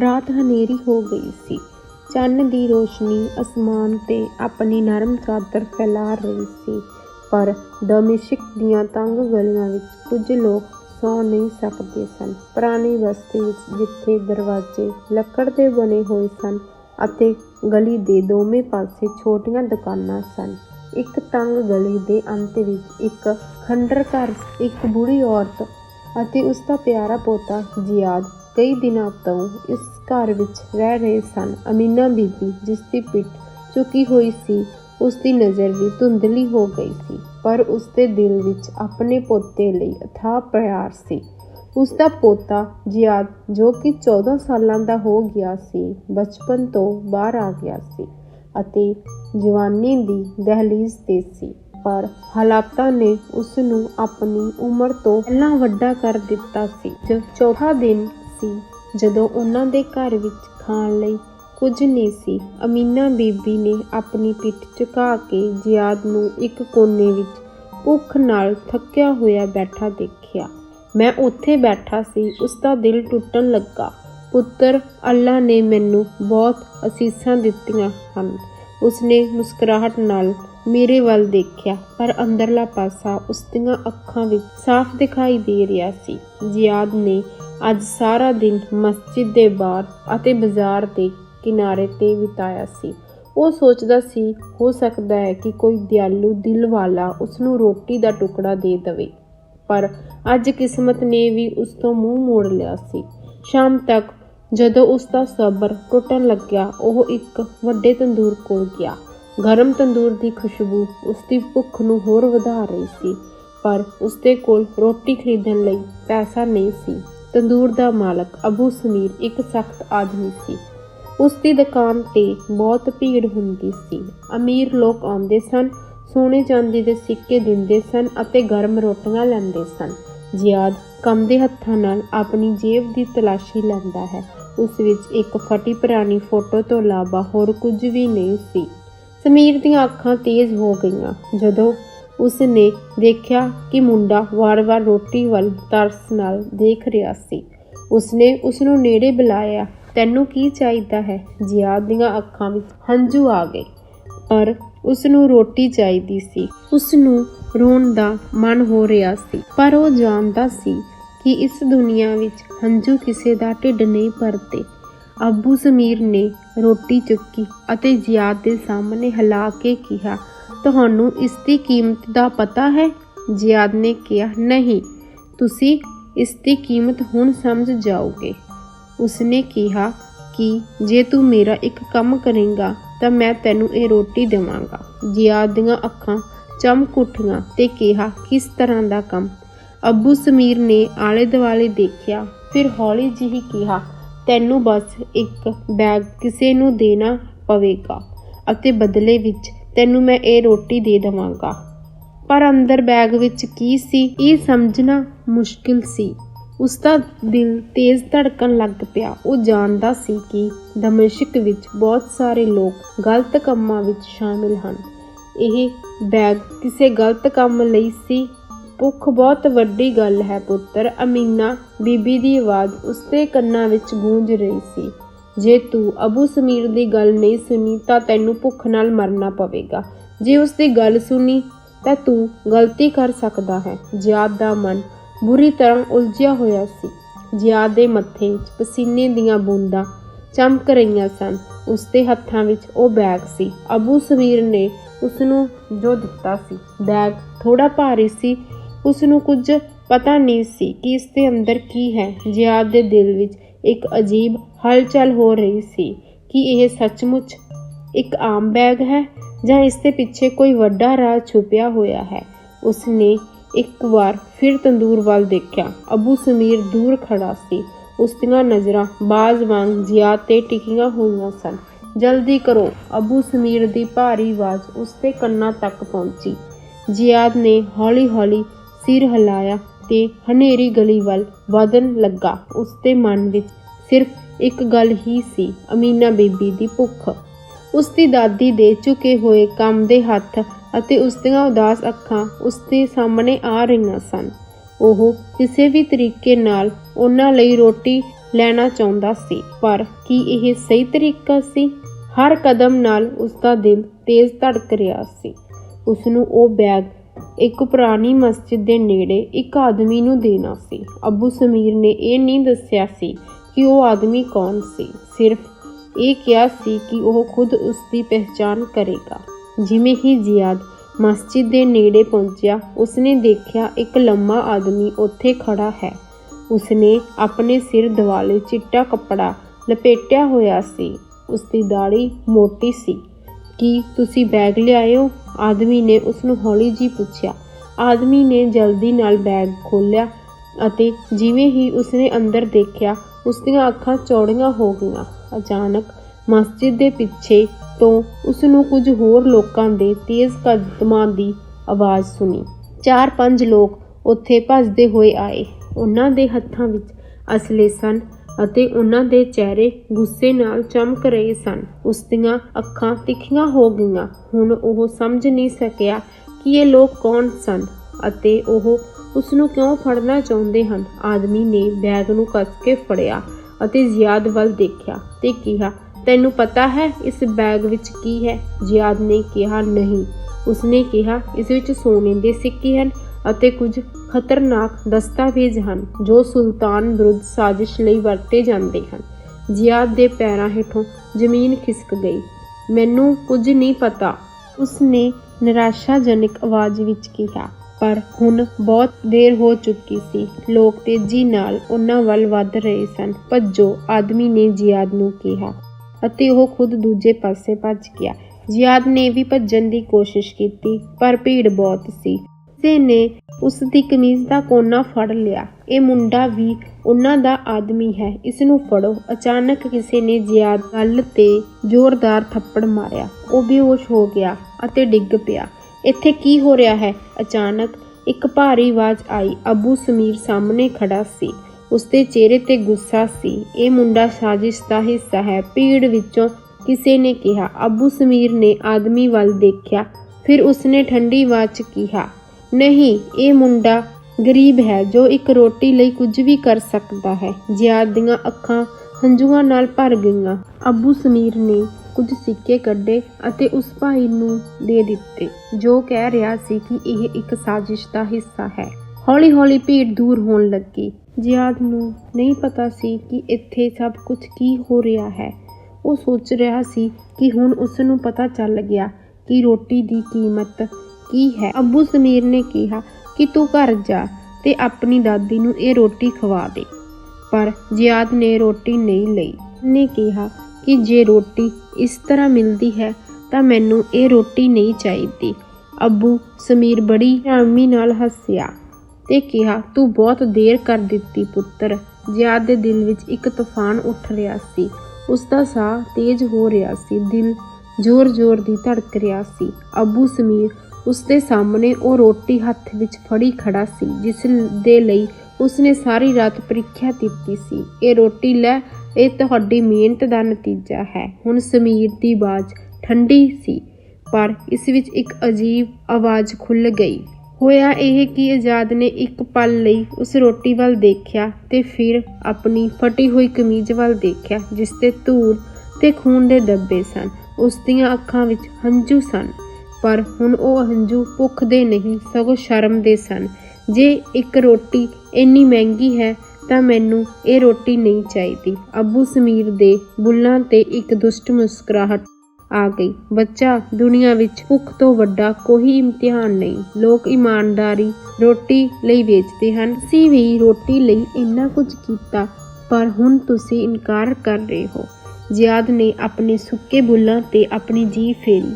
ਰਾਤ ਹਨੇਰੀ ਹੋ ਗਈ ਸੀ। ਚੰਨ ਦੀ ਰੋਸ਼ਨੀ ਅਸਮਾਨ ਤੇ ਆਪਣੀ ਨਰਮ ਚਾਦਰ ਫੈਲਾ ਰਹੀ ਸੀ। ਪਰ ਦਮਿਸ਼ਕ ਦੀਆਂ ਤੰਗ ਗਲੀਆਂ ਵਿੱਚ ਕੁਝ ਲੋਕ ਸੌ ਨਹੀਂ ਸਕਦੇ ਸਨ। ਪੁਰਾਣੀ ਬਸਤੀ ਵਿੱਚ ਜਿੱਥੇ ਦਰਵਾਜ਼ੇ ਲੱਕੜ ਦੇ ਬਣੇ ਹੋਏ ਸਨ ਅਤੇ ਗਲੀ ਦੇ ਦੋਵੇਂ ਪਾਸੇ ਛੋਟੀਆਂ ਦੁਕਾਨਾਂ ਸਨ। ਇੱਕ ਤੰਗ ਗਲੀ ਦੇ ਅੰਤ ਵਿੱਚ ਇੱਕ ਖੰਡਰ ਘਰ, ਇੱਕ ਬੁੜੀ ਔਰਤ ਅਤੇ ਉਸ ਦਾ ਪਿਆਰਾ ਪੋਤਾ ਜਿਆਦ ਕਈ ਦਿਨਾਂ ਤੋਂ ਇਸ ਘਰ ਵਿੱਚ ਰਹਿ ਰਹੇ ਸਨ। ਅਮੀਨਾ ਬੀਬੀ, ਜਿਸ ਦੀ ਪਿੱਠ ਝੁਕੀ ਹੋਈ ਸੀ, ਉਸ ਦੀ ਨਜ਼ਰ ਵੀ ਧੁੰਦਲੀ ਹੋ ਗਈ ਸੀ, ਪਰ ਉਸ ਦੇ ਦਿਲ ਵਿੱਚ ਆਪਣੇ ਪੋਤੇ ਲਈ ਅਥਾਹ ਪਿਆਰ ਸੀ। ਉਸ ਦਾ ਪੋਤਾ ਜਿਆਦ, ਜੋ ਕਿ 14 ਸਾਲਾਂ ਦਾ ਹੋ ਗਿਆ ਸੀ, ਬਚਪਨ ਤੋਂ ਬਾਹਰ ਆ ਗਿਆ ਸੀ ਅਤੇ ਜਵਾਨੀ ਦੀ ਦਹਲੀਜ਼ ਤੇ ਸੀ। ਪਰ ਹਾਲਾਤਾਂ ਨੇ ਉਸ ਨੂੰ ਆਪਣੀ ਉਮਰ ਤੋਂ ਪਹਿਲਾਂ ਵੱਡਾ ਕਰ ਦਿੱਤਾ ਸੀ। ਜਦ ਚੌਥਾ ਦਿਨ ਸੀ। ਜਦੋਂ ਉਹਨਾਂ ਦੇ ਘਰ ਵਿੱਚ ਖਾਣ ਲਈ ਕੁਝ ਨਹੀਂ ਸੀ, ਅਮੀਨਾ ਬੀਬੀ ਨੇ ਆਪਣੀ ਪਿੱਠ ਝੁਕਾ ਕੇ ਜਿਆਦ ਨੂੰ ਇੱਕ ਕੋਨੇ ਵਿੱਚ ਭੁੱਖ ਨਾਲ ਥੱਕਿਆ ਹੋਇਆ ਬੈਠਾ ਦੇਖਿਆ। ਮੈਂ ਉੱਥੇ ਬੈਠਾ ਸੀ, ਉਸ ਦਾ ਦਿਲ ਟੁੱਟਣ ਲੱਗਾ। ਪੁੱਤਰ, ਅੱਲਾ ਨੇ ਮੈਨੂੰ ਬਹੁਤ ਅਸੀਸਾਂ ਦਿੱਤੀਆਂ ਹਨ। ਉਸਨੇ ਮੁਸਕਰਾਹਟ ਨਾਲ ਮੇਰੇ ਵੱਲ ਦੇਖਿਆ, ਪਰ ਅੰਦਰਲਾ ਪਾਸਾ ਉਸ ਦੀਆਂ ਅੱਖਾਂ ਵਿੱਚ ਸਾਫ਼ ਦਿਖਾਈ ਦੇ ਰਿਹਾ ਸੀ। ਜਿਆਦ ਨੇ ਅੱਜ ਸਾਰਾ ਦਿਨ ਮਸਜਿਦ ਦੇ ਬਾਹਰ ਅਤੇ ਬਾਜ਼ਾਰ ਦੇ ਕਿਨਾਰੇ ਤੇ ਬਿਤਾਇਆ ਸੀ। ਉਹ ਸੋਚਦਾ ਸੀ, ਹੋ ਸਕਦਾ ਹੈ ਕਿ ਕੋਈ ਦਿਆਲੂ ਦਿਲ ਵਾਲਾ ਉਸ ਨੂੰ ਰੋਟੀ ਦਾ ਟੁਕੜਾ ਦੇ ਦੇਵੇ। ਪਰ ਅੱਜ ਕਿਸਮਤ ਨੇ ਵੀ ਉਸ ਤੋਂ ਮੂੰਹ ਮੋੜ ਲਿਆ ਸੀ। ਸ਼ਾਮ ਤੱਕ ਜਦੋਂ ਉਸ ਦਾ ਸਬਰ ਟੁੱਟਣ ਲੱਗਿਆ, ਉਹ ਇੱਕ ਵੱਡੇ ਤੰਦੂਰ ਕੋਲ ਗਿਆ। ਗਰਮ ਤੰਦੂਰ ਦੀ ਖੁਸ਼ਬੂ ਉਸ ਦੀ ਭੁੱਖ ਨੂੰ ਹੋਰ ਵਧਾ ਰਹੀ ਸੀ, ਪਰ ਉਸ ਦੇ ਕੋਲ ਰੋਟੀ ਖਰੀਦਣ ਲਈ ਪੈਸਾ ਨਹੀਂ ਸੀ। ਤੰਦੂਰ ਦਾ ਮਾਲਕ ਅਬੂ ਸਮੀਰ ਇੱਕ ਸਖਤ ਆਦਮੀ ਸੀ। ਉਸ ਦੀ ਦੁਕਾਨ ਤੇ ਬਹੁਤ ਭੀੜ ਹੁੰਦੀ ਸੀ। ਅਮੀਰ ਲੋਕ ਆਉਂਦੇ ਸਨ ਸੋਨੇ ਚਾਂਦੀ ਦੇ ਸਿੱਕੇ ਦਿੰਦੇ ਸਨ ਅਤੇ ਗਰਮ ਰੋਟੀਆਂ ਲੈਂਦੇ ਸਨ। ਜਿਆਦ ਕੰਮਦੇ ਹੱਥਾਂ ਨਾਲ ਆਪਣੀ ਜੇਬ ਦੀ ਤਲਾਸ਼ੀ ਲੈਂਦਾ ਹੈ। ਉਸ ਵਿੱਚ ਇੱਕ ਫਟੀ ਪੁਰਾਣੀ ਫੋਟੋ ਤੋਂ ਇਲਾਵਾ ਹੋਰ ਕੁਝ ਵੀ ਨਹੀਂ ਸੀ। ਸਮੀਰ ਦੀਆਂ ਅੱਖਾਂ ਤੇਜ਼ ਹੋ ਗਈਆਂ। ਜਦੋਂ ਉਸ ਨੇ ਦੇਖਿਆ ਕਿ ਮੁੰਡਾ ਵਾਰ-ਵਾਰ ਰੋਟੀ ਵੱਲ ਤਰਸ ਨਾਲ ਦੇਖ ਰਿਹਾ ਸੀ। ਉਸਨੇ ਉਸ ਨੂੰ ਨੇੜੇ ਬੁਲਾਇਆ, ਤੈਨੂੰ ਕੀ ਚਾਹੀਦਾ ਹੈ? ਜਿਆਦ ਦੀਆਂ ਅੱਖਾਂ ਵਿੱਚ ਹੰਝੂ ਆ ਗਏ। ਪਰ ਉਸ ਨੂੰ ਰੋਟੀ ਚਾਹੀਦੀ ਸੀ। ਉਸ ਨੂੰ ਰੋਣ ਦਾ ਮਨ ਹੋ ਰਿਹਾ ਸੀ, ਪਰ ਉਹ ਜਾਣਦਾ ਸੀ ਕਿ ਇਸ ਦੁਨੀਆ ਵਿੱਚ ਹੰਝੂ ਕਿਸੇ ਦਾ ਢਿੱਡ ਨਹੀਂ ਭਰਦੇ। ਅੱਬੂ ਸਮੀਰ ਨੇ ਰੋਟੀ ਚੁੱਕੀ ਅਤੇ ਜਿਆਦ ਦੇ ਸਾਹਮਣੇ ਹਿਲਾ ਕੇ ਕਿਹਾ ਤੁਹਾਨੂੰ ਇਸ ਦੀ ਕੀਮਤ ਦਾ ਪਤਾ ਹੈ? ਜਿਆਦ ਨੇ ਕਿਹਾ, ਨਹੀਂ, ਤੁਸੀਂ ਇਸ ਦੀ ਕੀਮਤ ਹੁਣ ਸਮਝ ਜਾਓਗੇ। ਉਸਨੇ ਕਿਹਾ ਕਿ ਜੇ ਤੂੰ ਮੇਰਾ ਇੱਕ ਕੰਮ ਕਰੇਂਗਾ, ਤਾਂ ਮੈਂ ਤੈਨੂੰ ਇਹ ਰੋਟੀ ਦੇਵਾਂਗਾ। ਜਿਆਦ ਦੀਆਂ ਅੱਖਾਂ ਚਮਕ ਉੱਠੀਆਂ ਤੇ ਕਿਹਾ, ਕਿਸ ਤਰ੍ਹਾਂ ਦਾ ਕੰਮ? ਅੱਬੂ ਸਮੀਰ ਨੇ ਆਲੇ ਦੁਆਲੇ ਦੇਖਿਆ, ਫਿਰ ਹੌਲੀ ਜਿਹੀ ਕਿਹਾ, ਤੈਨੂੰ ਬਸ ਇੱਕ ਬੈਗ ਕਿਸੇ ਨੂੰ ਦੇਣਾ ਪਵੇਗਾ ਅਤੇ ਬਦਲੇ ਵਿੱਚ ਤੈਨੂੰ ਮੈਂ ਇਹ ਰੋਟੀ ਦੇ ਦੇਵਾਂਗਾ। ਪਰ ਅੰਦਰ ਬੈਗ ਵਿੱਚ ਕੀ ਸੀ, ਇਹ ਸਮਝਣਾ ਮੁਸ਼ਕਿਲ ਸੀ। ਉਸ ਦਾ ਦਿਲ ਤੇਜ਼ ਧੜਕਣ ਲੱਗ ਪਿਆ। ਉਹ ਜਾਣਦਾ ਸੀ ਕਿ ਦਮਸ਼ਕ ਵਿੱਚ ਬਹੁਤ ਸਾਰੇ ਲੋਕ ਗਲਤ ਕੰਮਾਂ ਵਿੱਚ ਸ਼ਾਮਿਲ ਹਨ। ਇਹ ਬੈਗ ਕਿਸੇ ਗਲਤ ਕੰਮ ਲਈ ਸੀ। ਭੁੱਖ ਬਹੁਤ ਵੱਡੀ ਗੱਲ ਹੈ ਪੁੱਤਰ। ਅਮੀਨਾ ਬੀਬੀ ਦੀ ਆਵਾਜ਼ ਉਸਦੇ ਕੰਨਾਂ ਵਿੱਚ ਗੂੰਜ ਰਹੀ ਸੀ। ਜੇ ਤੂੰ ਅਬੂ ਸਮੀਰ ਦੀ ਗੱਲ ਨਹੀਂ ਸੁਣੀ ਤਾਂ ਤੈਨੂੰ ਭੁੱਖ ਨਾਲ ਮਰਨਾ ਪਵੇਗਾ। ਜੇ ਉਸ ਦੀ ਗੱਲ ਸੁਣੀ ਤਾਂ ਤੂੰ ਗਲਤੀ ਕਰ ਸਕਦਾ ਹੈ। ਜਿਆਦ ਦਾ ਮਨ ਬੁਰੀ ਤਰ੍ਹਾਂ ਉਲਝਿਆ ਹੋਇਆ ਸੀ। ਜਿਆਦ ਦੇ ਮੱਥੇ ਵਿੱਚ ਪਸੀਨੇ ਦੀਆਂ ਬੂੰਦਾਂ ਚਮਕ ਰਹੀਆਂ ਸਨ। ਉਸ ਦੇ ਹੱਥਾਂ ਵਿੱਚ ਉਹ ਬੈਗ ਸੀ। ਅਬੂ ਸਮੀਰ ਨੇ ਉਸ ਨੂੰ ਜੋ ਦਿੱਤਾ ਸੀ। ਬੈਗ ਥੋੜਾ ਭਾਰੀ ਸੀ। ਉਸ ਨੂੰ ਕੁਝ ਪਤਾ ਨਹੀਂ ਸੀ ਕਿ ਇਸ ਦੇ ਅੰਦਰ ਕੀ ਹੈ। ਜਿਆਦ ਦੇ ਦਿਲ ਵਿੱਚ ਇੱਕ ਅਜੀਬ ਹਲਚਲ ਹੋ ਰਹੀ ਸੀ ਕਿ ਇਹ ਸੱਚਮੁੱਚ ਇੱਕ ਆਮ ਬੈਗ ਹੈ ਜਾਂ ਇਸ ਦੇ ਪਿੱਛੇ ਕੋਈ ਵੱਡਾ ਰਾਜ਼ ਛੁਪਿਆ ਹੋਇਆ ਹੈ। ਉਸਨੇ ਇੱਕ ਵਾਰ ਫਿਰ ਤੰਦੂਰ ਵੱਲ ਦੇਖਿਆ। ਅਬੂ ਸਮੀਰ ਦੂਰ ਖੜਾ ਸੀ। ਉਸ ਦੀਆਂ ਨਜ਼ਰਾਂ ਬਾਜ਼ ਵਾਂਗ ਜਿਆ ਤੇ ਟਿਕੀਆਂ ਹੋਈਆਂ ਸਨ। ਜਲਦੀ ਕਰੋ, ਅਬੂ ਸਮੀਰ ਦੀ ਭਾਰੀ ਆਵਾਜ਼ ਉਸ ਦੇ ਕੰਨਾਂ ਤੱਕ ਪਹੁੰਚੀ। ਜਿਆਦ ਨੇ ਹੌਲੀ-ਹੌਲੀ ਸਿਰ ਹਿਲਾਇਆ ਤੇ ਹਨੇਰੀ ਗਲੀ ਵੱਲ ਵਧਣ ਲੱਗਾ। ਉਸਦੇ ਮਨ ਵਿੱਚ ਸਿਰਫ ਇੱਕ ਗੱਲ ਹੀ ਸੀ, ਅਮੀਨਾ ਬੀਬੀ ਦੀ ਭੁੱਖ। ਉਸਦੀ ਦਾਦੀ ਦੇ ਝੁਕੇ ਹੋਏ ਕੰਮ ਦੇ ਹੱਥ ਅਤੇ ਉਸ ਦੀਆਂ ਉਦਾਸ ਅੱਖਾਂ ਉਸਦੇ ਸਾਹਮਣੇ ਆ ਰਹੀਆਂ ਸਨ। ਉਹ ਕਿਸੇ ਵੀ ਤਰੀਕੇ ਨਾਲ ਉਹਨਾਂ ਲਈ ਰੋਟੀ ਲੈਣਾ ਚਾਹੁੰਦਾ ਸੀ, ਪਰ ਕੀ ਇਹ ਸਹੀ ਤਰੀਕਾ ਸੀ? ਹਰ ਕਦਮ ਨਾਲ ਉਸਦਾ ਦਿਲ ਤੇਜ਼ ਧੜਕ ਰਿਹਾ ਸੀ। ਉਸ ਨੂੰ ਉਹ ਬੈਗ ਇੱਕ ਪੁਰਾਣੀ ਮਸਜਿਦ ਦੇ ਨੇੜੇ ਇੱਕ ਆਦਮੀ ਨੂੰ ਦੇਣਾ ਸੀ। ਅਬੂ ਸਮੀਰ ਨੇ ਇਹ ਨਹੀਂ ਦੱਸਿਆ ਸੀ ਕਿ ਉਹ ਆਦਮੀ ਕੌਣ ਸੀ। ਸਿਰਫ ਇਹ ਕਿਹਾ ਸੀ ਕਿ ਉਹ ਖੁਦ ਉਸ ਦੀ ਪਹਿਚਾਣ ਕਰੇਗਾ। ਜਿਵੇਂ ਹੀ ਜ਼ਿਆਦ ਮਸਜਿਦ ਦੇ ਨੇੜੇ ਪਹੁੰਚਿਆ, ਉਸਨੇ ਦੇਖਿਆ ਇੱਕ ਲੰਮਾ ਆਦਮੀ ਉੱਥੇ ਖੜਾ ਹੈ। ਉਸਨੇ ਆਪਣੇ ਸਿਰ ਦਿਵਾਲੇ ਚਿੱਟਾ ਕੱਪੜਾ ਲਪੇਟਿਆ ਹੋਇਆ ਸੀ। ਉਸ ਦੀ ਦਾੜੀ ਮੋਟੀ ਸੀ। ਕੀ ਤੁਸੀਂ ਬੈਗ ਲਿਆਇਓ? ਆਦਮੀ ਨੇ ਉਸ ਨੂੰ ਹੌਲੀ ਜੀ ਪੁੱਛਿਆ। ਆਦਮੀ ਨੇ ਜਲਦੀ ਨਾਲ ਬੈਗ ਖੋਲ੍ਹਿਆ ਅਤੇ ਜਿਵੇਂ ਹੀ ਉਸਨੇ ਅੰਦਰ ਦੇਖਿਆ ਉਸ ਦੀਆਂ ਅੱਖਾਂ ਚੌੜੀਆਂ ਹੋ ਗਈਆਂ। ਅਚਾਨਕ ਮਸਜਿਦ ਦੇ ਪਿੱਛੇ ਤੋਂ ਉਸ ਨੂੰ ਕੁਝ ਹੋਰ ਲੋਕਾਂ ਦੇ ਤੇਜ਼ ਕਦਮਾਂ ਦੀ ਆਵਾਜ਼ ਸੁਣੀ। ਚਾਰ ਪੰਜ ਲੋਕ ਉੱਥੇ ਭੱਜਦੇ ਹੋਏ ਆਏ। ਉਹਨਾਂ ਦੇ ਹੱਥਾਂ ਵਿੱਚ ਅਸਲੇ ਸਨ। ਅਤੇ ਉਹਨਾਂ ਦੇ ਚਿਹਰੇ ਗੁੱਸੇ ਨਾਲ ਚਮਕ ਰਹੇ ਸਨ। ਉਸ ਦੀਆਂ ਅੱਖਾਂ ਤਿੱਖੀਆਂ ਹੋ ਗਈਆਂ। ਹੁਣ ਉਹ ਸਮਝ ਨਹੀਂ ਸਕਿਆ ਕਿ ਇਹ ਲੋਕ ਕੌਣ ਸਨ ਅਤੇ ਉਹ ਉਸ ਨੂੰ ਕਿਉਂ ਫੜਨਾ ਚਾਹੁੰਦੇ ਹਨ। ਆਦਮੀ ਨੇ ਬੈਗ ਨੂੰ ਕੱਸ ਕੇ ਫੜਿਆ ਅਤੇ ਜ਼ਿਆਦ ਵੱਲ ਦੇਖਿਆ ਤੇ ਕਿਹਾ, ਤੈਨੂੰ ਪਤਾ ਹੈ ਇਸ ਬੈਗ ਵਿੱਚ ਕੀ ਹੈ? ਜ਼ਿਆਦ ਨੇ ਕਿਹਾ, ਨਹੀਂ। ਉਸਨੇ ਕਿਹਾ, ਇਸ ਵਿੱਚ ਸੋਨੇ ਦੇ ਸਿੱਕੇ ਹਨ ਅਤੇ ਕੁਝ ਖਤਰਨਾਕ ਦਸਤਾਵੇਜ਼ ਹਨ, ਜੋ ਸੁਲਤਾਨ ਵਿਰੁੱਧ ਸਾਜ਼ਿਸ਼ ਲਈ ਵਰਤੇ ਜਾਂਦੇ ਹਨ। ਜ਼ਿਆਦ ਦੇ ਪੈਰਾਂ ਹੇਠੋਂ ਜ਼ਮੀਨ ਖਿਸਕ ਗਈ। ਮੈਨੂੰ ਕੁਝ ਨਹੀਂ ਪਤਾ, ਉਸਨੇ ਨਿਰਾਸ਼ਾਜਨਕ ਆਵਾਜ਼ ਵਿੱਚ ਕਿਹਾ, ਪਰ ਹੁਣ ਬਹੁਤ ਦੇਰ ਹੋ ਚੁੱਕੀ ਸੀ। ਲੋਕ ਤੇਜ਼ੀ ਨਾਲ ਉਹਨਾਂ ਵੱਲ ਵੱਧ ਰਹੇ ਸਨ। ਭੱਜੋ, ਆਦਮੀ ਨੇ ਜ਼ਿਆਦ ਨੂੰ ਕਿਹਾ ਅਤੇ ਉਹ ਖੁਦ ਦੂਜੇ ਪਾਸੇ ਭੱਜ ਗਿਆ। ਜ਼ਿਆਦ ਨੇ ਵੀ ਭੱਜਣ ਦੀ ਕੋਸ਼ਿਸ਼ ਕੀਤੀ, ਪਰ ਭੀੜ ਬਹੁਤ ਸੀ। ਕਿਸੇ ਨੇ ਉਸ ਦੀ ਕਮੀਜ਼ ਦਾ ਕੋਨਾ ਫੜ ਲਿਆ। ਇਹ ਮੁੰਡਾ ਵੀ ਉਹਨਾਂ ਦਾ ਆਦਮੀ ਹੈ। ਇਸ ਨੂੰ ਫੜੋ। ਅਚਾਨਕ ਕਿਸੇ ਨੇ ਜ਼ਿਆਦ ਗੱਲ ਤੇ ਜ਼ੋਰਦਾਰ ਥੱਪੜ ਮਾਰਿਆ। ਉਹ ਬੇਹੋਸ਼ ਹੋ ਗਿਆ ਅਤੇ ਡਿੱਗ ਪਿਆ। ਇੱਥੇ ਕੀ ਹੋ ਰਿਹਾ ਹੈ? ਅਚਾਨਕ ਇੱਕ ਭਾਰੀ ਆਵਾਜ਼ ਆਈ। ਅਬੂ ਸਮੀਰ ਸਾਹਮਣੇ ਖੜਾ ਸੀ। ਉਸਦੇ ਚਿਹਰੇ ਤੇ ਗੁੱਸਾ ਸੀ। ਇਹ ਮੁੰਡਾ ਸਾਜ਼ਿਸ਼ ਦਾ ਹਿੱਸਾ ਹੈ। ਭੀੜ ਵਿੱਚੋਂ ਕਿਸੇ ਨੇ ਕਿਹਾ। ਅਬੂ ਸਮੀਰ ਨੇ ਆਦਮੀ ਵੱਲ ਦੇਖਿਆ। ਫਿਰ ਉਸਨੇ ਠੰਡੀ ਆਵਾਜ਼ 'ਚ ਕਿਹਾ ਨਹੀਂ, ਇਹ ਮੁੰਡਾ ਗਰੀਬ ਹੈ ਜੋ ਇੱਕ ਰੋਟੀ ਲਈ ਕੁਝ ਵੀ ਕਰ ਸਕਦਾ ਹੈ। ਜ਼ਿਆਦ ਦੀਆਂ ਅੱਖਾਂ ਹੰਝੂਆਂ ਨਾਲ ਭਰ ਗਈਆਂ। ਅਬੂ ਸਮੀਰ ਨੇ ਕੁਝ ਸਿੱਕੇ ਕੱਢੇ ਅਤੇ ਉਸ ਭਾਈ ਨੂੰ ਦੇ ਦਿੱਤੇ, ਜੋ ਕਹਿ ਰਿਹਾ ਸੀ ਕਿ ਇਹ ਇੱਕ ਸਾਜ਼ਿਸ਼ ਦਾ ਹਿੱਸਾ ਹੈ। ਹੌਲੀ-ਹੌਲੀ ਭੀੜ ਦੂਰ ਹੋਣ ਲੱਗੀ। ਜ਼ਿਆਦ ਨੂੰ ਨਹੀਂ ਪਤਾ ਸੀ ਕਿ ਇੱਥੇ ਸਭ ਕੁਝ ਕੀ ਹੋ ਰਿਹਾ ਹੈ। ਉਹ ਸੋਚ ਰਿਹਾ ਸੀ ਕਿ ਹੁਣ ਉਸ ਨੂੰ ਪਤਾ ਚੱਲ ਗਿਆ ਕਿ ਰੋਟੀ ਦੀ ਕੀਮਤ ਕੀ ਹੈ? ਅੱਬੂ ਸਮੀਰ ਨੇ ਕਿਹਾ ਕਿ ਤੂੰ ਘਰ ਜਾ ਤੇ ਆਪਣੀ ਦਾਦੀ ਨੂੰ ਇਹ ਰੋਟੀ ਖਵਾ ਦੇ। ਪਰ ਜ਼ਿਆਦ ਨੇ ਰੋਟੀ ਨਹੀਂ ਲਈ। ਨੇ ਕਿਹਾ ਕਿ ਜੇ ਰੋਟੀ ਇਸ ਤਰ੍ਹਾਂ ਮਿਲਦੀ ਹੈ ਤਾਂ ਮੈਨੂੰ ਇਹ ਰੋਟੀ ਨਹੀਂ ਚਾਹੀਦੀ। ਅੱਬੂ ਸਮੀਰ ਬੜੀ ਹਰਾਮੀ ਨਾਲ ਹੱਸਿਆ ਤੇ ਕਿਹਾ, ਤੂੰ ਬਹੁਤ ਦੇਰ ਕਰ ਦਿੱਤੀ ਪੁੱਤਰ। ਜ਼ਿਆਦ ਦੇ ਦਿਲ ਵਿੱਚ ਇੱਕ ਤੂਫਾਨ ਉੱਠ ਰਿਹਾ ਸੀ। ਉਸ ਦਾ ਸਾਹ ਤੇਜ਼ ਹੋ ਰਿਹਾ ਸੀ। ਦਿਲ ਜ਼ੋਰ-ਜ਼ੋਰ ਦੀ ਧੜਕ ਰਿਹਾ ਸੀ। ਅੱਬੂ ਸਮੀਰ ਉਸ ਦੇ ਸਾਹਮਣੇ ਉਹ ਰੋਟੀ ਹੱਥ ਵਿੱਚ ਫੜੀ ਖੜਾ ਸੀ, ਜਿਸ ਦੇ ਲਈ ਉਸਨੇ ਸਾਰੀ ਰਾਤ ਪ੍ਰੀਖਿਆ ਦਿੱਤੀ ਸੀ। ਇਹ ਰੋਟੀ ਲੈ, ਇਹ ਤੁਹਾਡੀ ਮਿਹਨਤ ਦਾ ਨਤੀਜਾ ਹੈ। ਹੁਣ ਸਮੀਰ ਦੀ ਆਵਾਜ਼ ਠੰਡੀ ਸੀ, ਪਰ ਇਸ ਵਿੱਚ ਇੱਕ ਅਜੀਬ ਆਵਾਜ਼ ਖੁੱਲ ਗਈ। ਹੋਇਆ ਇਹ ਕਿ ਆਜ਼ਾਦ ਨੇ ਇੱਕ ਪਲ ਲਈ ਉਸ ਰੋਟੀ ਵੱਲ ਦੇਖਿਆ ਤੇ ਫਿਰ ਆਪਣੀ ਫਟੀ ਹੋਈ ਕਮੀਜ਼ ਵੱਲ ਦੇਖਿਆ, ਜਿਸ ਤੇ ਧੂੜ ਤੇ ਖੂਨ ਦੇ ਦੱਬੇ ਸਨ। ਉਸ ਦੀਆਂ ਅੱਖਾਂ ਵਿੱਚ ਹੰਝੂ ਸਨ। ਪਰ ਹੁਣ ਉਹ ਹੰਝੂ ਭੁੱਖ ਦੇ ਨਹੀਂ, ਸਗੋਂ ਸ਼ਰਮ ਦੇ ਸਨ। ਜੇ ਇੱਕ ਰੋਟੀ ਇੰਨੀ ਮਹਿੰਗੀ ਹੈ ਤਾਂ ਮੈਨੂੰ ਇਹ ਰੋਟੀ ਨਹੀਂ ਚਾਹੀਦੀ। ਅੱਬੂ ਸਮੀਰ ਦੇ ਬੁੱਲਾਂ ਤੇ ਇੱਕ ਦੁਸ਼ਟ ਮੁਸਕਰਾਹਟ ਆ ਗਈ। ਬੱਚਾ ਦੁਨੀਆ ਵਿੱਚ ਭੁੱਖ ਤੋਂ ਵੱਡਾ ਕੋਈ ਇਮਤਿਹਾਨ ਨਹੀਂ। ਲੋਕ ਇਮਾਨਦਾਰੀ ਰੋਟੀ ਲਈ ਵੇਚਦੇ ਹਨ। ਤੁਸੀਂ ਵੀ ਰੋਟੀ ਲਈ ਇੰਨਾ ਕੁਝ ਕੀਤਾ, ਪਰ ਹੁਣ ਤੁਸੀਂ ਇਨਕਾਰ ਕਰ ਰਹੇ ਹੋ। ਜ਼ਿਆਦ ਨੇ ਆਪਣੇ ਸੁੱਕੇ ਬੁੱਲਾਂ ਤੇ ਆਪਣੀ ਜੀਭ ਫੇਰੀ।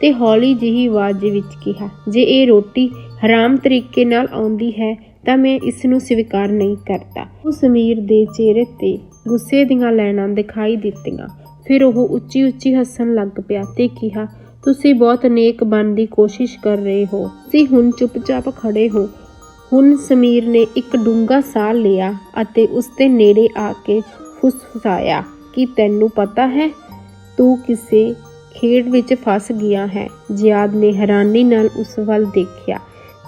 ਤੇ ਹੌਲੀ ਜਿਹੀ ਆਵਾਜ਼ ਵਿੱਚ ਕਿਹਾ, ਜੇ ਇਹ ਰੋਟੀ ਹਰਾਮ ਤਰੀਕੇ ਨਾਲ ਆਉਂਦੀ ਹੈ, ਤਾਂ ਮੈਂ ਇਸ ਨੂੰ ਸਵੀਕਾਰ ਨਹੀਂ ਕਰਦਾ। ਉਹ ਸਮੀਰ ਦੇ ਚਿਹਰੇ ਤੇ ਗੁੱਸੇ ਦੀਆਂ ਲੈਣਾਂ ਦਿਖਾਈ ਦਿੱਤੀਆਂ। ਫਿਰ ਉਹ ਉੱਚੀ ਉੱਚੀ ਹੱਸਣ ਲੱਗ ਪਿਆ ਤੇ ਕਿਹਾ, ਤੁਸੀਂ ਬਹੁਤ ਨੇਕ ਬਣਨ ਦੀ ਕੋਸ਼ਿਸ਼ ਕਰ ਰਹੇ ਹੋ। ਤੁਸੀਂ ਹੁਣ ਚੁੱਪਚਾਪ ਖੜੇ ਹੋ। ਹੁਣ ਸਮੀਰ ਨੇ ਇੱਕ ਡੂੰਘਾ ਸਾਹ ਲਿਆ ਅਤੇ ਉਸ ਦੇ ਨੇੜੇ ਆ ਕੇ ਫੁਸਫੁਸਾਇਆ, ਕਿ ਤੈਨੂੰ ਪਤਾ ਹੈ? ਤੂੰ ਕਿਸੇ ਖੇਡ ਵਿੱਚ ਫਸ ਗਿਆ ਹੈ। ਜ਼ਿਆਦ ਨੇ ਹੈਰਾਨੀ ਨਾਲ ਉਸ ਵੱਲ ਦੇਖਿਆ।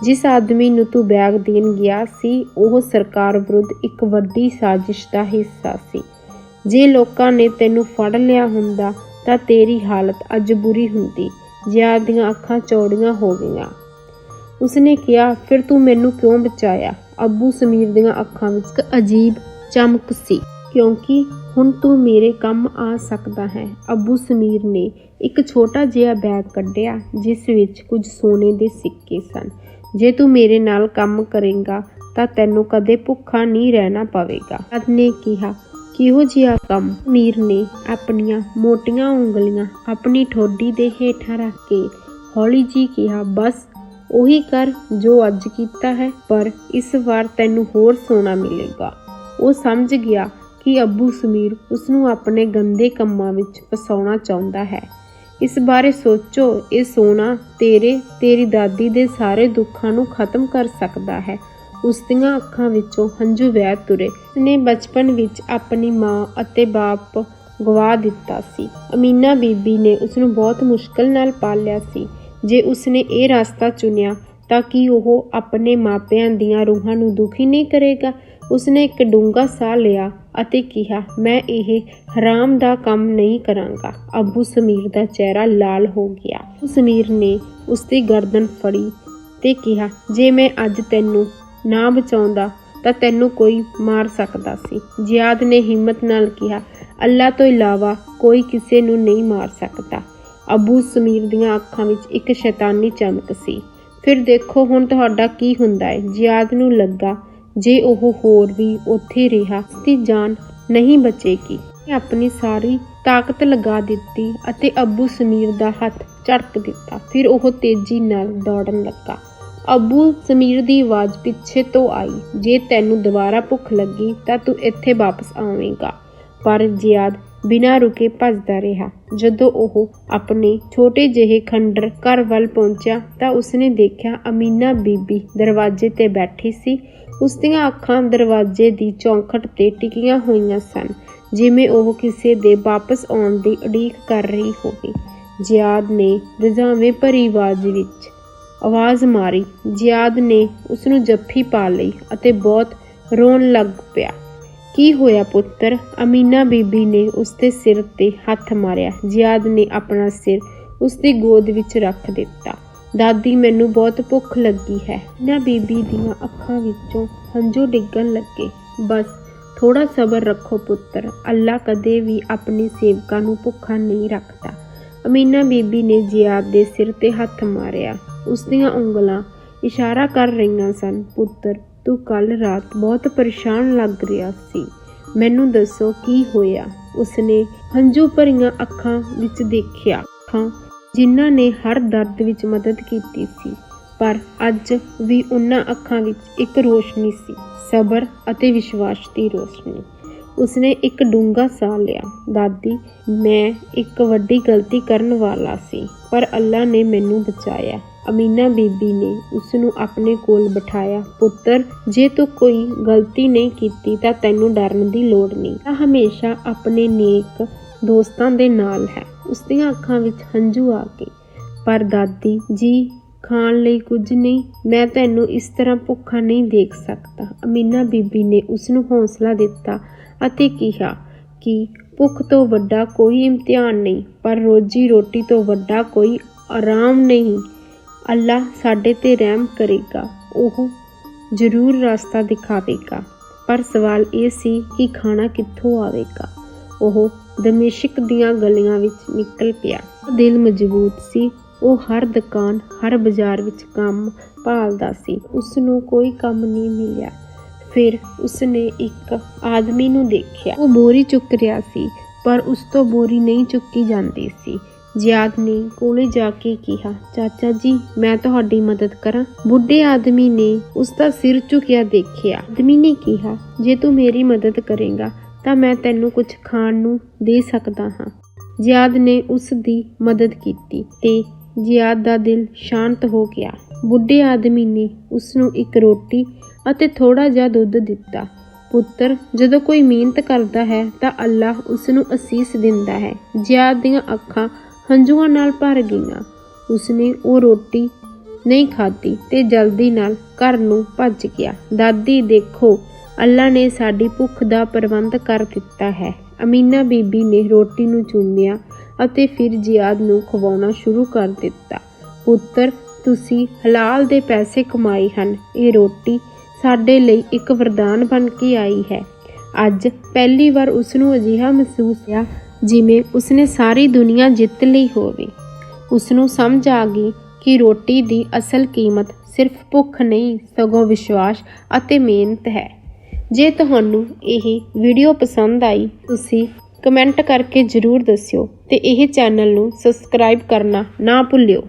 ਜਿਸ ਆਦਮੀ ਨੂੰ ਤੂੰ ਬੈਗ ਦੇਣ ਗਿਆ ਸੀ, ਉਹ ਸਰਕਾਰ ਵਿਰੁੱਧ ਇੱਕ ਵੱਡੀ ਸਾਜ਼ਿਸ਼ ਦਾ ਹਿੱਸਾ ਸੀ। ਜੇ ਲੋਕਾਂ ਨੇ ਤੈਨੂੰ ਫੜ ਲਿਆ ਹੁੰਦਾ, ਤਾਂ ਤੇਰੀ ਹਾਲਤ ਅੱਜ ਬੁਰੀ ਹੁੰਦੀ। ਜਿਆਦ ਦੀਆਂ ਅੱਖਾਂ ਚੌੜੀਆਂ ਹੋ ਗਈਆਂ। ਉਸਨੇ ਕਿਹਾ, ਫਿਰ ਤੂੰ ਮੈਨੂੰ ਕਿਉਂ ਬਚਾਇਆ? ਅੱਬੂ ਸਮੀਰ ਦੀਆਂ ਅੱਖਾਂ ਵਿੱਚ ਇੱਕ ਅਜੀਬ ਚਮਕ ਸੀ, ਕਿਉਂਕਿ ਹੁਣ ਤੂੰ ਮੇਰੇ ਕੰਮ ਆ ਸਕਦਾ ਹੈ। ਅੱਬੂ ਸਮੀਰ ਨੇ ਇੱਕ ਛੋਟਾ ਜਿਹਾ ਬੈਗ ਕੱਢਿਆ, ਜਿਸ ਵਿੱਚ ਕੁਝ ਸੋਨੇ ਦੇ ਸਿੱਕੇ ਸਨ। ਜੇ ਤੂੰ ਮੇਰੇ ਨਾਲ ਕੰਮ ਕਰੇਗਾ, ਤਾਂ ਤੈਨੂੰ ਕਦੇ ਭੁੱਖਾ ਨਹੀਂ ਰਹਿਣਾ ਪਵੇਗਾ। ਜਦ ਨੇ ਕਿਹਾ, ਕਿਹੋ ਜਿਹਾ ਕੰਮ? ਮੀਰ ਨੇ ਆਪਣੀਆਂ ਮੋਟੀਆਂ ਉਂਗਲੀਆਂ ਆਪਣੀ ਠੋਡੀ ਦੇ ਹੇਠਾਂ ਰੱਖ ਕੇ ਹੌਲੀ ਜੀ ਕਿਹਾ, ਬਸ, ਉਹੀ ਕਰ ਜੋ ਅੱਜ ਕੀਤਾ ਹੈ, ਪਰ ਇਸ ਵਾਰ ਤੈਨੂੰ ਹੋਰ ਸੋਨਾ ਮਿਲੇਗਾ। ਉਹ ਸਮਝ ਗਿਆ ਕਿ ਅੱਬੂ ਸਮੀਰ ਉਸ ਨੂੰ ਆਪਣੇ ਗੰਦੇ ਕੰਮਾਂ ਵਿੱਚ ਫਸਾਉਣਾ ਚਾਹੁੰਦਾ ਹੈ। ਇਸ ਬਾਰੇ ਸੋਚੋ, ਇਹ ਸੋਨਾ ਤੇਰੇ, ਤੇਰੀ ਦਾਦੀ ਦੇ ਸਾਰੇ ਦੁੱਖਾਂ ਨੂੰ ਖਤਮ ਕਰ ਸਕਦਾ ਹੈ। ਉਸ ਦੀਆਂ ਅੱਖਾਂ ਵਿੱਚੋਂ ਹੰਝੂ ਵਹਿ ਤੁਰੇ। ਉਸਨੇ ਬਚਪਨ ਵਿੱਚ ਆਪਣੀ ਮਾਂ ਅਤੇ ਬਾਪ ਗਵਾ ਦਿੱਤਾ ਸੀ। ਅਮੀਨਾ ਬੀਬੀ ਨੇ ਉਸ ਨੂੰ ਬਹੁਤ ਮੁਸ਼ਕਲ ਨਾਲ ਪਾਲਿਆ ਸੀ। ਜੇ ਉਸਨੇ ਇਹ ਰਸਤਾ ਚੁਣਿਆ ਤਾਂ ਕੀ ਉਹ ਆਪਣੇ ਮਾਪਿਆਂ ਦੀਆਂ ਰੂਹਾਂ ਨੂੰ ਦੁਖੀ ਨਹੀਂ ਕਰੇਗਾ? ਉਸਨੇ ਇੱਕ ਡੂੰਘਾ ਸਾਹ ਲਿਆ ਅਤੇ ਕਿਹਾ, ਮੈਂ ਇਹ ਹਰਾਮ ਦਾ ਕੰਮ ਨਹੀਂ ਕਰਾਂਗਾ। ਅਬੂ ਸਮੀਰ ਦਾ ਚਿਹਰਾ ਲਾਲ ਹੋ ਗਿਆ। ਸਮੀਰ ਨੇ ਉਸ ਦੀ ਗਰਦਨ ਫੜੀ ਤੇ ਕਿਹਾ, ਜੇ ਮੈਂ ਅੱਜ ਤੈਨੂੰ ਨਾ ਬਚਾਉਂਦਾ, ਤਾਂ ਤੈਨੂੰ ਕੋਈ ਮਾਰ ਸਕਦਾ ਸੀ। ਜਿਆਦ ਨੇ ਹਿੰਮਤ ਨਾਲ ਕਿਹਾ ਅੱਲਾ ਤੋਂ ਇਲਾਵਾ ਕੋਈ ਕਿਸੇ ਨੂੰ ਨਹੀਂ ਮਾਰ ਸਕਦਾ। ਅਬੂ ਸਮੀਰ ਦੀਆਂ ਅੱਖਾਂ ਵਿੱਚ ਇੱਕ ਸ਼ੈਤਾਨੀ ਚਮਕ ਸੀ। ਫਿਰ ਦੇਖੋ ਹੁਣ ਤੁਹਾਡਾ ਕੀ ਹੁੰਦਾ ਹੈ। ਜਿਆਦ ਨੂੰ ਲੱਗਾ ਜੇ ਉਹ ਹੋਰ ਵੀ ਉੱਥੇ ਰਿਹਾ ਉਸਦੀ ਜਾਨ ਨਹੀਂ ਬਚੇਗੀ। ਆਪਣੀ ਸਾਰੀ ਤਾਕਤ ਲਗਾ ਦਿੱਤੀ ਅਤੇ ਅੱਬੂ ਸਮੀਰ ਦਾ ਹੱਥ ਝਟਕ ਦਿੱਤਾ। ਫਿਰ ਉਹ ਤੇਜ਼ੀ ਨਾਲ ਦੌੜਨ ਲੱਗਾ। ਅੱਬੂ ਸਮੀਰ ਦੀ ਆਵਾਜ਼ ਪਿੱਛੇ ਤੋਂ ਆਈ, ਜੇ ਤੈਨੂੰ ਦੁਬਾਰਾ ਭੁੱਖ ਲੱਗੀ ਤਾਂ ਤੂੰ ਇੱਥੇ ਵਾਪਸ ਆਵੇਂਗਾ। ਪਰ ਜਿਆਦ ਬਿਨਾਂ ਰੁਕੇ ਭੱਜਦਾ ਰਿਹਾ। ਜਦੋਂ ਉਹ ਆਪਣੇ ਛੋਟੇ ਜਿਹੇ ਖੰਡਰ ਘਰ ਵੱਲ ਪਹੁੰਚਿਆ ਤਾਂ ਉਸਨੇ ਦੇਖਿਆ ਅਮੀਨਾ ਬੀਬੀ ਦਰਵਾਜ਼ੇ ਤੇ ਬੈਠੀ ਸੀ। ਉਸ ਦੀਆਂ ਅੱਖਾਂ ਦਰਵਾਜ਼ੇ ਦੀ ਚੌਖਟ ਤੇ ਟਿਕੀਆਂ ਹੋਈਆਂ ਸਨ, ਜਿਵੇਂ ਉਹ ਕਿਸੇ ਦੇ ਵਾਪਸ ਆਉਣ ਦੀ ਉਡੀਕ ਕਰ ਰਹੀ ਹੋਵੇ। ਜਿਆਦ ਨੇ ਰਜ਼ਾਵੇਂ ਭਰੀ ਆਵਾਜ਼ ਵਿੱਚ ਆਵਾਜ਼ ਮਾਰੀ। ਜਿਆਦ ਨੇ ਉਸ ਨੂੰ ਜੱਫੀ ਪਾ ਲਈ ਅਤੇ ਬਹੁਤ ਰੋਣ ਲੱਗ ਪਿਆ। ਕੀ ਹੋਇਆ ਪੁੱਤਰ? ਅਮੀਨਾ ਬੀਬੀ ਨੇ ਉਸ ਦੇ ਸਿਰ ਤੇ ਹੱਥ ਮਾਰਿਆ। ਜਿਆਦ ਨੇ ਆਪਣਾ ਸਿਰ ਉਸ ਦੀ ਗੋਦ ਵਿੱਚ ਰੱਖ ਦਿੱਤਾ। ਦਾਦੀ, ਮੈਨੂੰ ਬਹੁਤ ਭੁੱਖ ਲੱਗੀ ਹੈ। ਨਾ ਬੀਬੀ ਦੀਆਂ ਅੱਖਾਂ ਵਿੱਚੋਂ ਹੰਝੂ ਡਿੱਗਣ ਲੱਗੇ। ਬਸ ਥੋੜਾ ਸਬਰ ਰੱਖੋ ਪੁੱਤਰ। ਅੱਲਾ ਕਦੇ ਵੀ ਆਪਣੇ ਸੇਵਕਾਂ ਨੂੰ ਭੁੱਖਾ ਨਹੀਂ ਰੱਖਦਾ। ਅਮੀਨਾ ਬੀਬੀ ਨੇ ਜਿਆਦ ਦੇ ਸਿਰ ਤੇ ਹੱਥ ਮਾਰਿਆ। ਉਸ ਦੀਆਂ ਉਂਗਲਾਂ ਇਸ਼ਾਰਾ ਕਰ ਰਹੀਆਂ ਸਨ, ਪੁੱਤਰ, ਤੂੰ ਕੱਲ ਰਾਤ ਬਹੁਤ ਪਰੇਸ਼ਾਨ ਲੱਗ ਰਿਹਾ ਸੀ। ਮੈਨੂੰ ਦੱਸੋ ਕੀ ਹੋਇਆ? ਉਸਨੇ ਹੰਝੂ ਭਰੀਆਂ ਅੱਖਾਂ ਵਿੱਚ ਦੇਖਿਆ। ਅੱਖਾਂ ਜਿਨ੍ਹਾਂ ਨੇ ਹਰ ਦਰਦ ਵਿੱਚ ਮਦਦ ਕੀਤੀ ਸੀ, ਪਰ ਅੱਜ ਵੀ ਉਹਨਾਂ ਅੱਖਾਂ ਵਿੱਚ ਇੱਕ ਰੋਸ਼ਨੀ ਸੀ, ਸਬਰ ਅਤੇ ਵਿਸ਼ਵਾਸ ਦੀ ਰੋਸ਼ਨੀ। ਉਸਨੇ ਇੱਕ ਡੂੰਘਾ ਸਾਹ ਲਿਆ, ਦਾਦੀ, ਮੈਂ ਇੱਕ ਵੱਡੀ ਗਲਤੀ ਕਰਨ ਵਾਲਾ ਸੀ, ਪਰ ਅੱਲਾ ਨੇ ਮੈਨੂੰ ਬਚਾਇਆ। ਅਮੀਨਾ ਬੀਬੀ ਨੇ ਉਸ ਨੂੰ ਆਪਣੇ ਕੋਲ ਬਿਠਾਇਆ, ਪੁੱਤਰ, ਜੇ ਤੂੰ ਕੋਈ ਗਲਤੀ ਨਹੀਂ ਕੀਤੀ ਤਾਂ ਤੈਨੂੰ ਡਰਨ ਦੀ ਲੋੜ ਨਹੀਂ। ਤਾਂ ਹਮੇਸ਼ਾ ਆਪਣੇ ਨੇਕ ਦੋਸਤਾਂ ਦੇ ਨਾਲ ਹੈ। ਉਸ ਦੀਆਂ ਅੱਖਾਂ ਵਿੱਚ ਹੰਝੂ ਆ ਗਏ। ਪਰ ਦਾਦੀ, ਜੀ, ਖਾਣ ਲਈ ਕੁਝ ਨਹੀਂ, ਮੈਂ ਤੈਨੂੰ ਇਸ ਤਰ੍ਹਾਂ ਭੁੱਖਾ ਨਹੀਂ ਦੇਖ ਸਕਦਾ। ਅਮੀਨਾ ਬੀਬੀ ਨੇ ਉਸ ਨੂੰ ਹੌਸਲਾ ਦਿੱਤਾ ਅਤੇ ਕਿਹਾ ਕਿ ਭੁੱਖ ਤੋਂ ਵੱਡਾ ਕੋਈ ਇਮਤਿਹਾਨ ਨਹੀਂ, ਪਰ ਰੋਜੀ ਰੋਟੀ ਤੋਂ ਵੱਡਾ ਕੋਈ ਆਰਾਮ ਨਹੀਂ। ਅੱਲਾ ਸਾਡੇ ਤੇ ਰਹਿਮ ਕਰੇਗਾ, ਉਹ ਜ਼ਰੂਰ ਰਸਤਾ ਦਿਖਾਵੇਗਾ। ਪਰ ਸਵਾਲ ਇਹ ਸੀ ਕਿ ਖਾਣਾ ਕਿੱਥੋਂ ਆਵੇਗਾ? ਉਹ ਦਮਿਸ਼ਕ ਦੀਆਂ ਗਲੀਆਂ ਵਿੱਚ ਨਿਕਲ ਪਿਆ। ਦਿਲ ਮਜ਼ਬੂਤ ਸੀ। ਉਹ ਹਰ ਦੁਕਾਨ, ਹਰ ਬਾਜ਼ਾਰ ਵਿੱਚ ਕੰਮ ਭਾਲਦਾ ਸੀ। ਉਸ ਨੂੰ ਕੋਈ ਕੰਮ ਨਹੀਂ ਮਿਲਿਆ। ਫਿਰ ਉਸਨੇ ਇੱਕ ਆਦਮੀ ਨੂੰ ਦੇਖਿਆ। ਉਹ ਬੋਰੀ ਚੁੱਕ ਰਿਹਾ ਸੀ, ਪਰ ਉਸ ਤੋਂ ਬੋਰੀ ਨਹੀਂ ਚੁੱਕੀ ਜਾਂਦੀ ਸੀ। ਜਿਆਦ ਨੇ ਕੋਲੇ ਜਾ ਕੇ ਕਿਹਾ, ਚਾਚਾ ਜੀ, ਮੈਂ ਤੁਹਾਡੀ ਮਦਦ ਕਰਾਂ। ਬੁੱਢੇ ਆਦਮੀ ਨੇ ਉਸ ਦਾ ਸਿਰ ਝੁਕਿਆ ਦੇਖਿਆ। ਆਦਮੀ ਨੇ ਕਿਹਾ, ਜੇ ਤੂੰ ਮੇਰੀ ਮਦਦ ਕਰੇਗਾ ਤਾਂ ਮੈਂ ਤੈਨੂੰ ਕੁਝ ਖਾਣ ਨੂੰ ਦੇ ਸਕਦਾ ਹਾਂ। ਜਿਆਦ ਨੇ ਉਸ ਦੀ ਮਦਦ ਕੀਤੀ ਤੇ ਜਿਆਦ ਦਾ ਦਿਲ ਸ਼ਾਂਤ ਹੋ ਗਿਆ। ਬੁੱਢੇ ਆਦਮੀ ਨੇ ਉਸ ਨੂੰ ਇੱਕ ਰੋਟੀ ਅਤੇ ਥੋੜਾ ਜਿਹਾ ਦੁੱਧ ਦਿੱਤਾ। ਪੁੱਤਰ, ਜਦੋਂ ਕੋਈ ਮਿਹਨਤ ਕਰਦਾ ਹੈ ਤਾਂ ਅੱਲਾਹ ਉਸ ਨੂੰ ਅਸੀਸ ਦਿੰਦਾ ਹੈ। ਜਿਆਦ ਦੀਆਂ ਅੱਖਾਂ ਹੰਝੂਆਂ ਨਾਲ ਭਰ ਗਈਆਂ। ਉਸਨੇ ਉਹ ਰੋਟੀ ਨਹੀਂ ਖਾਧੀ ਤੇ ਜਲਦੀ ਨਾਲ ਘਰ ਨੂੰ ਭੱਜ ਗਿਆ। ਦਾਦੀ, ਦੇਖੋ ਅੱਲਾ ਨੇ ਸਾਡੀ ਭੁੱਖ ਦਾ ਪ੍ਰਬੰਧ ਕਰ ਦਿੱਤਾ ਹੈ। ਅਮੀਨਾ ਬੀਬੀ ਨੇ ਰੋਟੀ ਨੂੰ ਚੁੰਮਿਆ ਅਤੇ ਫਿਰ ਜਿਆਦ ਨੂੰ ਖਵਾਉਣਾ ਸ਼ੁਰੂ ਕਰ ਦਿੱਤਾ। ਪੁੱਤਰ, ਤੁਸੀਂ ਹਲਾਲ ਦੇ ਪੈਸੇ ਕਮਾਏ ਹਨ। ਇਹ ਰੋਟੀ ਸਾਡੇ ਲਈ ਇੱਕ ਵਰਦਾਨ ਬਣ ਕੇ ਆਈ ਹੈ। ਅੱਜ ਪਹਿਲੀ ਵਾਰ ਉਸ ਨੂੰ ਅਜਿਹਾ ਮਹਿਸੂਸ ਹੋਇਆ ਜਿਵੇਂ ਉਸਨੇ ਸਾਰੀ ਦੁਨੀਆ ਜਿੱਤ ਲਈ ਹੋਵੇ। ਉਸ ਨੂੰ ਸਮਝ ਆ ਗਈ ਕਿ ਰੋਟੀ ਦੀ ਅਸਲ ਕੀਮਤ ਸਿਰਫ ਭੁੱਖ ਨਹੀਂ, ਸਗੋਂ ਵਿਸ਼ਵਾਸ ਅਤੇ ਮਿਹਨਤ ਹੈ। ਜੇ ਤੁਹਾਨੂੰ ਇਹ ਵੀਡੀਓ ਪਸੰਦ ਆਈ, ਤੁਸੀਂ ਕਮੈਂਟ ਕਰਕੇ ਜਰੂਰ ਦੱਸਿਓ ਤੇ ਇਹ ਚੈਨਲ ਨੂੰ ਸਬਸਕ੍ਰਾਈਬ ਕਰਨਾ ਨਾ ਭੁੱਲਿਓ।